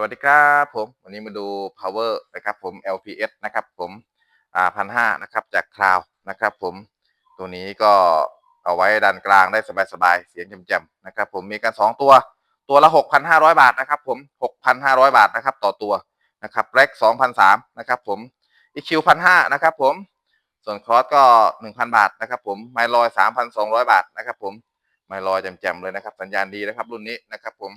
สวัสดีครับผม วันนี้มาดู power นะครับผม LPS นะครับผมอ่าพันห้านะครับจากคราวนะครับผมตัวนี้ก็เอาไว้ดันกลางได้สบายๆ เสียงแจ่มๆนะครับผมมีกัน 2 ตัวตัวละ 6,500 บาทนะครับผม 6,500 บาทนะครับต่อตัวนะครับแร็ก2,003นะครับผม EQ 1,500นะครับผมส่วนครอสก็ 1,000 บาทนะครับผมไมลอย3,200 บาทนะครับผมไมลอยแจ่มๆเลยนะครับสัญญาณดีนะครับรุ่นนี้นะครับผม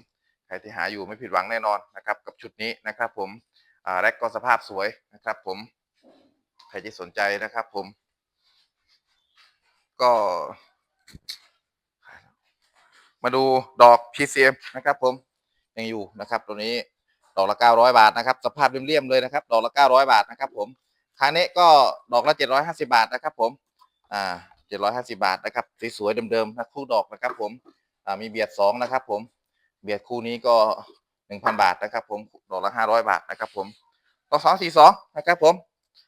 ครที่หาอยู่ไม่ผิดหวังแน่นอนนะครับกับชุดนี้นะครับผมแร็กก็สภาพสวยนะครับผมใครที่สนใจนะครับผม ก็ มาดูดอก PCM นะครับผมยังอยู่นะครับ ตัวนี้ดอกละ 900 บาทนะครับ สภาพเรียมๆเลยนะครับ ดอกละ 900 บาทนะครับ ผมคาเนะก็ดอกละ 750 บาทนะครับ ผมอ่า750 บาทนะครับสวยๆเดิมๆนะคู่ดอกนะครับ ผมอ่ามีเบียดสองนะครับ ผม เบียดคู่นี้ก็หนึ่งพันบาทนะครับ ผมดอกละห้าร้อยบาทนะครับ ผมดอกสองสี่สองนะครับ ผม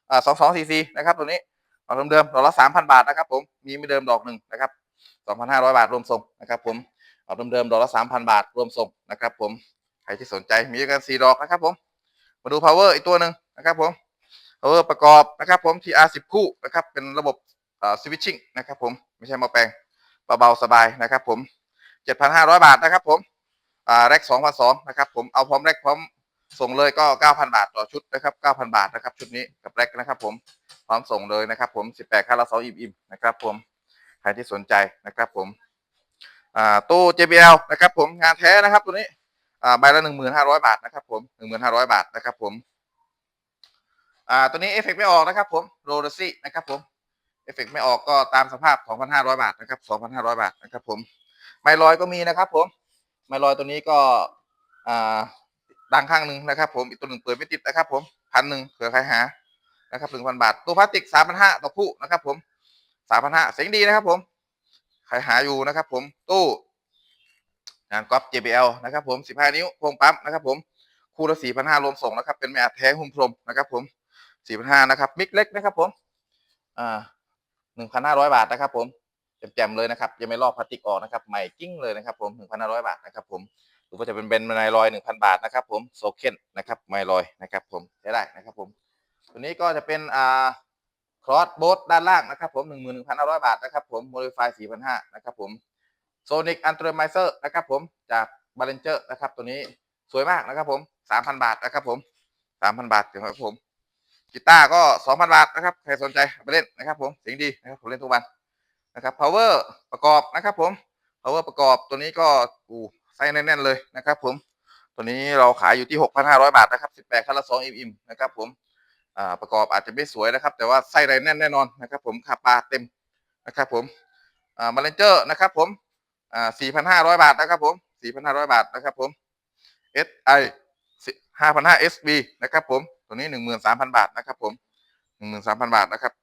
อ่าสองสองสี่สี่นะครับตัวนี้ดอกเดิมๆดอกละสามพันบาทนะครับ ผมมีไม่เดิมดอกหนึ่งนะครับสองพันห้าร้อยบาทรวมส่งนะครับ ผมดอกเดิมๆดอกละสามพันบาทรวมส่งนะครับ ผมใครที่สนใจมีกันสี่ดอกนะครับ ผมมาดู power อีกตัวหนึ่งนะครับ ผม power ประกอบนะครับ ผม TR สิบคู่นะครับ เป็นระบบอ่า switching นะครับ ผมไม่ใช่มาแปลงเบาๆสบายนะครับ ผมเจ็ดพันห้าร้อยบาทนะครับ ผม อ่าแรกสองพันสองนะครับผมเอาพร้อมแรกพร้อมส่งเลยก็เก้าพันบาทต่อชุดนะครับเก้าพันบาทนะครับชุดนี้กับแรกนะครับ ผมพร้อมส่งเลยนะครับ ผมสิบแปดค่าละสองอิ่มๆนะครับ ผมใครที่สนใจนะครับ ผมอ่าตู้ JBL นะครับ ผมงานแท้นะครับตัวนี้อ่าใบละหนึ่งหมื่นห้าร้อยบาทนะครับ ผมหนึ่งหมื่นห้าร้อยบาทนะครับ ผมอ่าตัวนี้เอฟเฟกไม่ออกนะครับ ผมโรดซี่นะครับผมเอฟเฟกไม่ออกก็ตามสภาพสองพันห้าร้อยบาทนะครับสองพันห้าร้อยบาทนะครับผม ไมลอยก็มีนะครับผม ไมลอยตัวนี้ก็อ่าดังข้างหนึ่งนะครับ ผมอีกตัวหนึ่งเปิดไม่ติดนะครับ ผมพันหนึ่งเผื่อใครหานะครับหนึ่งพันบาท ตัวพลาสติกสามพันห้าต่อคู่นะครับ ผมสามพันห้าเสียงดีนะครับ ผมใครหาอยู่นะครับ ผมตู้งานก๊อฟ JBL นะครับผมสิบห้านิ้วโครงปั๊มนะครับ ผมคู่ละสี่พันห้ารวมส่งนะครับ เป็นแม่อัดแท้หุ้มพรมนะครับ ผมสี่พันห้านะครับมิกเล็กนะครับ ผมอ่าหนึ่งพันห้าร้อยบาทนะครับ ผม แจ่มๆเลยนะครับยังไม่ลอกพลาสติกออกนะครับใหม่กิ้งเลยนะครับผมหนึ่งพันห้าร้อยบาทนะครับผมหรือว่าจะเป็นเบนไมลอยหนึ่งพันบาทนะครับผมโซเคนนะครับไมลอยนะครับผมใช้ได้นะครับผมตัวนี้ก็จะเป็นอ่าครอสโบสด้านล่างนะครับผมหนึ่งหมื่นหนึ่งพันห้าร้อยบาทนะครับผมโมดิฟายสี่พันห้านะครับผมโซนิกอันเตอร์ไมเซอร์นะครับผมจากบาเลนเจอร์นะครับตัวนี้สวยมากนะครับผมสามพันบาทนะครับผมสามพันบาทครับผมกีตาร์ก็สองพันบาทนะครับใครสนใจเอาไปเล่นนะครับผมเสียงดีนะครับผมเล่นทุกวัน นะครับ power ประกอบนะครับผม power ประกอบตัวนี้ก็อูไส้แน่นๆเลยนะครับ ผม ตัวนี้เราขายอยู่ที่ 6,500 บาทนะครับ 18คันละ2อิ่มๆนะครับ ผมประกอบอาจจะไม่สวยนะครับ แต่ว่าไส้ไรแน่นแน่นอนนะครับ ผมคาปลาเต็มนะครับ ผมมาเลนเจอร์นะครับ ผม4,500 บาทนะครับ ผม 4,500 บาทนะครับ ผม SI 5,500 SB นะครับ ผมตัวนี้ 13,000 บาทนะครับ ผม 13,000 บาทนะครับ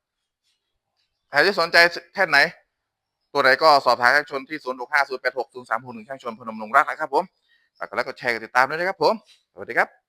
ใครที่สนใจแท่นไหน ตัวไหนก็สอบถามช่างชนที่ 0 6 5 0 8 6 0 3 6 1ช่างชนพนมลงรักนะครับผมฝากกดไลค์กดแชร์กดติดตามด้วยนะครับผม สวัสดีครับ